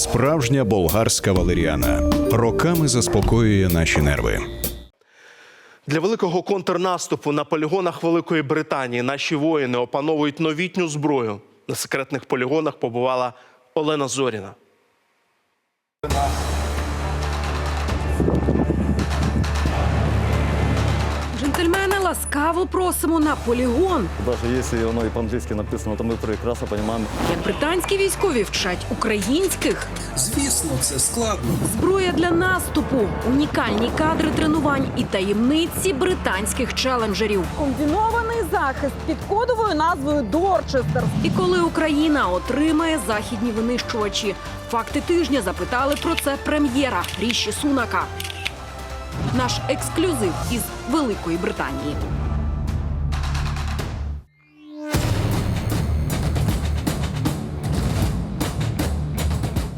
Справжня болгарська валеріана роками заспокоює наші нерви. Для великого контрнаступу на полігонах Великої Британії наші воїни опановують новітню зброю. На секретних полігонах побувала Олена Зоріна. Ласкаво просимо на полігон. Даже если оно и по-английски написано, то мы прекрасно понимаем. Як британські військові вчать українських. Звісно, це складно. Зброя для наступу, унікальні кадри тренувань і таємниці британських челенджерів. Комбінований захист під кодовою назвою Дорчестер. І коли Україна отримає західні винищувачі, факти тижня запитали про це прем'єра Ріші Сунака. Наш ексклюзив із Великої Британії.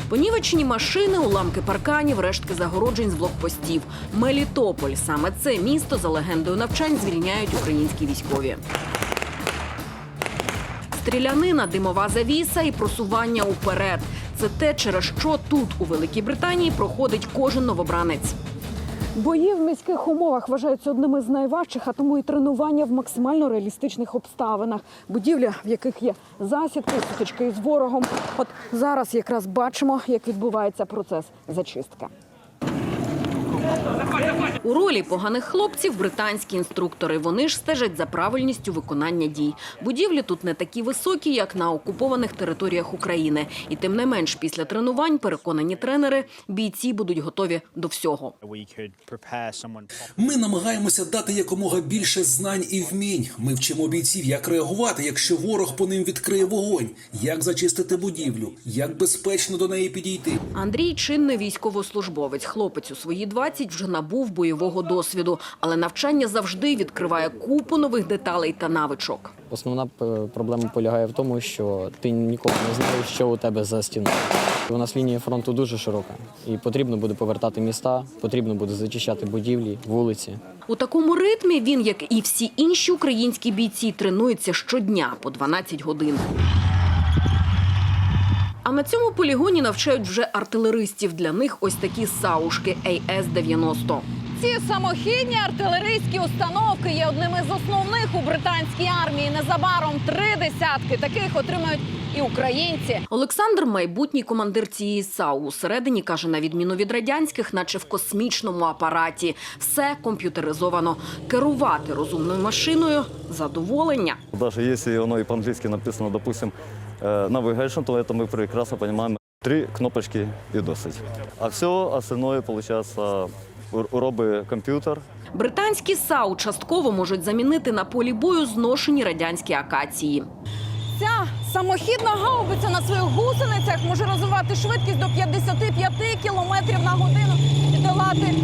Понівечені машини, уламки парканів, рештки загороджень з блокпостів. Мелітополь саме це місто за легендою навчань звільняють українські військові. Стрілянина, димова завіса і просування уперед. Це те, через що тут, у Великій Британії, проходить кожен новобранець. Бої в міських умовах вважаються одними з найважчих, а тому і тренування в максимально реалістичних обставинах. Будівля, в яких є засідки, сутички з ворогом. От зараз якраз бачимо, як відбувається процес зачистки. У ролі поганих хлопців британські інструктори. Вони ж стежать за правильністю виконання дій. Будівлі тут не такі високі, як на окупованих територіях України. І тим не менш, після тренувань, переконані тренери, бійці будуть готові до всього. Ми намагаємося дати якомога більше знань і вмінь. Ми вчимо бійців, як реагувати, якщо ворог по ним відкриє вогонь, як зачистити будівлю, як безпечно до неї підійти. Андрій чинний військовослужбовець. Хлопець у свої 20 вже набув бойового досвіду, але навчання завжди відкриває купу нових деталей та навичок. Основна проблема полягає в тому, що ти ніколи не знаєш, що у тебе за стіною. У нас лінія фронту дуже широка, і потрібно буде повертати міста, потрібно буде зачищати будівлі, вулиці. У такому ритмі він, як і всі інші українські бійці, тренується щодня по 12 годин. А на цьому полігоні навчають вже артилеристів. Для них ось такі саушки АС-90. Ці самохідні артилерійські установки є одними з основних у британській армії. Незабаром три десятки таких отримають і українці. Олександр, майбутній командир цієї САУ, усередині каже, на відміну від радянських, наче в космічному апараті, все комп'ютеризовано. Керувати розумною машиною задоволення. Даже если оно и по-английски написано, допустим, э, navigation, то это мы прекрасно понимаем. Три кнопочки и досить. А все остальное, получается, р- робить комп'ютер. Британські САУ частково можуть замінити на полі бою зношені радянські акації. Ця самохідна гаубиця на своїх гусеницях може розвивати швидкість до 55 кілометрів на годину і долати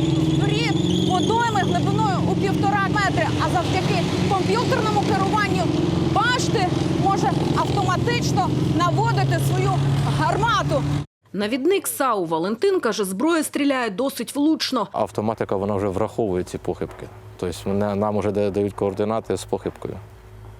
врід водойми глибиною у півтора метри. А завдяки комп'ютерному керуванню башти може автоматично наводити свою гармату. Навідник САУ Валентин каже, зброя стріляє досить влучно. автоматика вона вже враховує ці похибки. Тобто мене- нам вже да- дають координати з похибкою.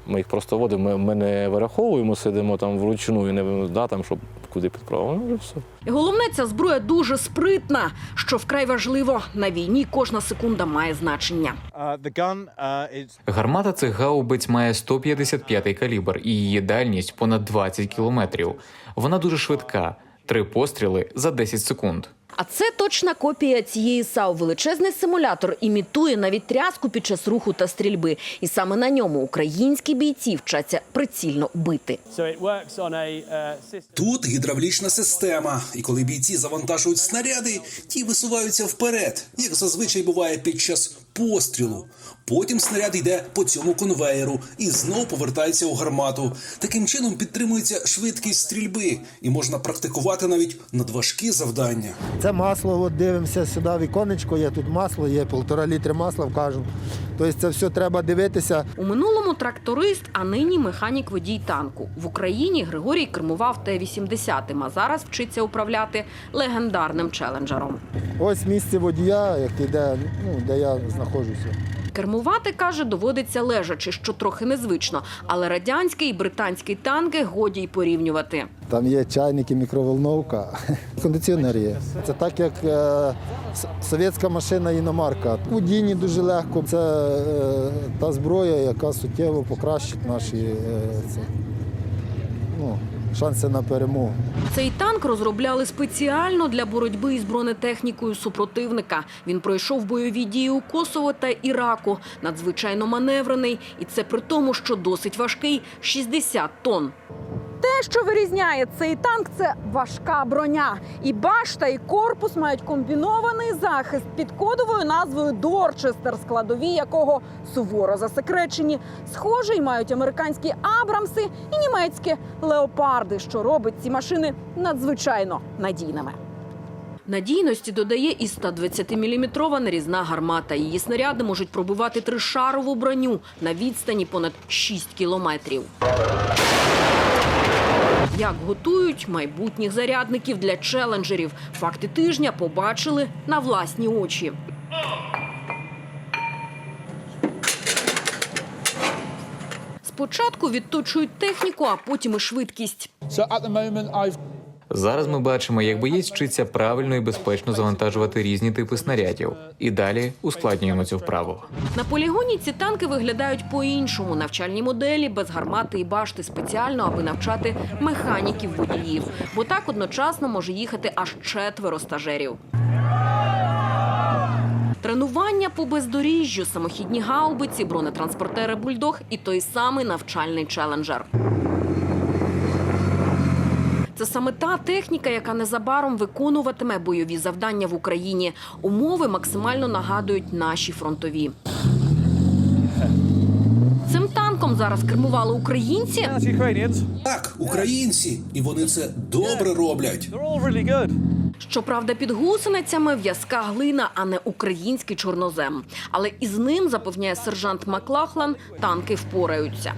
Ми їх просто вводимо, ми, ми не вираховуємо, сидимо там вручну і не да, там, щоб куди підправили. Ну, все. І головне, ця зброя дуже спритна, що вкрай важливо. На війні кожна секунда має значення. uh, uh, Гармата цих гаубиць має 155-й калібр і її дальність понад 20 кілометрів. Вона дуже швидка. Три постріли за 10 секунд. А це точна копія цієї САУ. Величезний симулятор імітує навіть тряску під час руху та стрільби. І саме на ньому українські бійці вчаться прицільно бити. uh, Тут гідравлічна система, і коли бійці завантажують снаряди, ті висуваються вперед, як зазвичай буває під час пострілу. Потім снаряд йде по цьому конвеєру і знову повертається у гармату. Таким чином підтримується швидкість стрільби, і можна практикувати навіть надважкі завдання. Це масло, от дивимося сюди, віконечко є, тут масло є, півтора літри масла вкажемо. Тобто це все треба дивитися. У минулому тракторист, а нині механік водій танку. В Україні Григорій кермував Т-80, а зараз вчиться управляти легендарним челенджером. Ось місце водія, як йде, ну, де я знаходжуся. Кермувати, каже, доводиться лежачи, що трохи незвично. Але радянський і британський танки годі й порівнювати. Там є чайники, мікроволновка, кондиціонер є. Це так, як е, совєтська машина іномарка. У діні дуже легко. Це е, та зброя, яка суттєво покращить наші е, це, ну, шанси на перемогу. Цей танк розробляли спеціально для боротьби із бронетехнікою супротивника. Він пройшов бойові дії у Косово та Іраку. Надзвичайно маневрений. І це при тому, що досить важкий – 60 тонн. Що вирізняє цей танк, це важка броня. І башта, і корпус мають комбінований захист під кодовою назвою Дорчестер, складові якого суворо засекречені. Схожий мають американські Абрамси і німецькі леопарди, що робить ці машини надзвичайно надійними. Надійності додає і 120-мм нарізна гармата. Її снаряди можуть пробивати тришарову броню на відстані понад 6 кілометрів. Як готують майбутніх зарядників для челенджерів? Факти тижня побачили на власні очі. Спочатку відточують техніку, а потім і швидкість. So at the Зараз ми бачимо, як боєць вчиться правильно і безпечно завантажувати різні типи снарядів. І далі ускладнюємо цю вправу. На полігоні ці танки виглядають по-іншому. Навчальні моделі без гармати і башти спеціально, аби навчати механіків водіїв. Бо так одночасно може їхати аж четверо стажерів. Тренування по бездоріжжю, самохідні гаубиці, бронетранспортери бульдог і той самий навчальний челенджер. Це саме та техніка, яка незабаром виконуватиме бойові завдання в Україні. Умови максимально нагадують наші фронтові. Цим танком зараз кермували українці. Так, українці, і вони це добре роблять. Щоправда, під гусеницями в'язка глина, а не український чорнозем. Але із ним, запевняє сержант Маклахлан, танки впораються.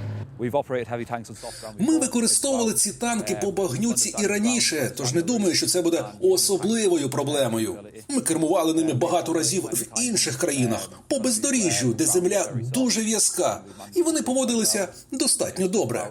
Ми використовували ці танки по багнюці і раніше, тож не думаю, що це буде особливою проблемою. Ми кермували ними багато разів в інших країнах. По бездоріжжю, де земля дуже в'язка, і вони поводилися достатньо добре.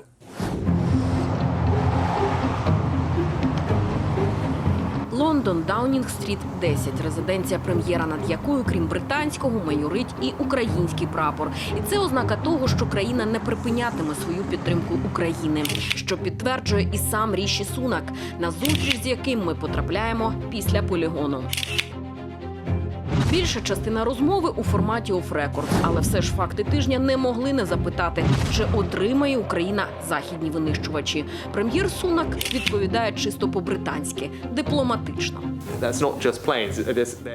Лондон, Даунінг-стріт, 10. Резиденція прем'єра, над якою, крім британського, майорить і український прапор. І це ознака того, що країна не припинятиме свою підтримку України, що підтверджує і сам Ріші Сунак, на зустріч з яким ми потрапляємо після полігону. Більша частина розмови у форматі оф-рекорд, але все ж факти тижня не могли не запитати, чи отримає Україна західні винищувачі. Прем'єр Сунак відповідає чисто по-британськи, дипломатично.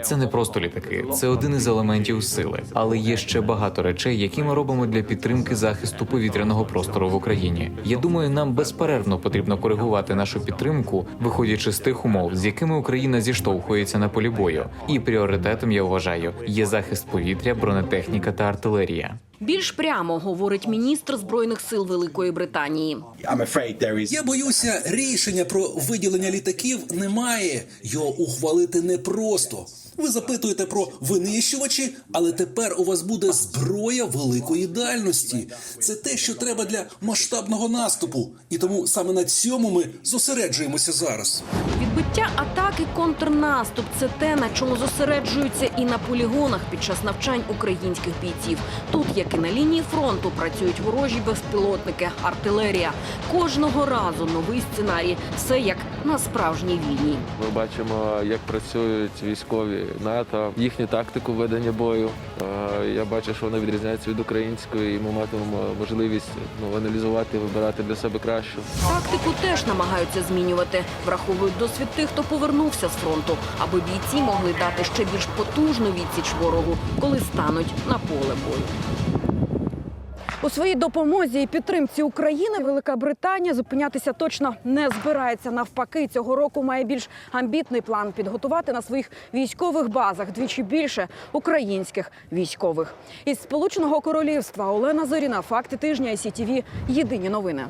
Це не просто літаки, це один із елементів сили. Але є ще багато речей, які ми робимо для підтримки захисту повітряного простору в Україні. Я думаю, нам безперервно потрібно коригувати нашу підтримку, виходячи з тих умов, з якими Україна зіштовхується на полі бою. І пріоритетом я вважаю є захист повітря, бронетехніка та артилерія. Більш прямо говорить міністр збройних сил Великої Британії. Я боюся, рішення про виділення літаків немає. Його ухвалити непросто. Ви запитуєте про винищувачі, але тепер у вас буде зброя великої дальності. Це те, що треба для масштабного наступу, і тому саме на цьому ми зосереджуємося зараз. Відбиття атаки, контрнаступ це те, на чому зосереджуються і на полігонах під час навчань українських бійців. Тут, як і на лінії фронту, працюють ворожі безпілотники, артилерія. Кожного разу новий сценарій. Все як на справжній війні. Ми бачимо, як працюють військові НАТО, їхню тактику ведення бою. Е, Я бачу, що вона відрізняється від української, і ми матимемо можливість ну, аналізувати, вибирати для себе кращу. Тактику теж намагаються змінювати. Враховують досвід тих, хто повернувся з фронту, аби бійці могли дати ще більш потужну відсіч ворогу, коли стануть на поле бою. У своїй допомозі і підтримці України Велика Британія зупинятися точно не збирається. Навпаки, цього року має більш амбітний план підготувати на своїх військових базах двічі більше українських військових. Із Сполученого Королівства Олена Зоріна. Факти тижня. ІСІТІВІ. Єдині новини.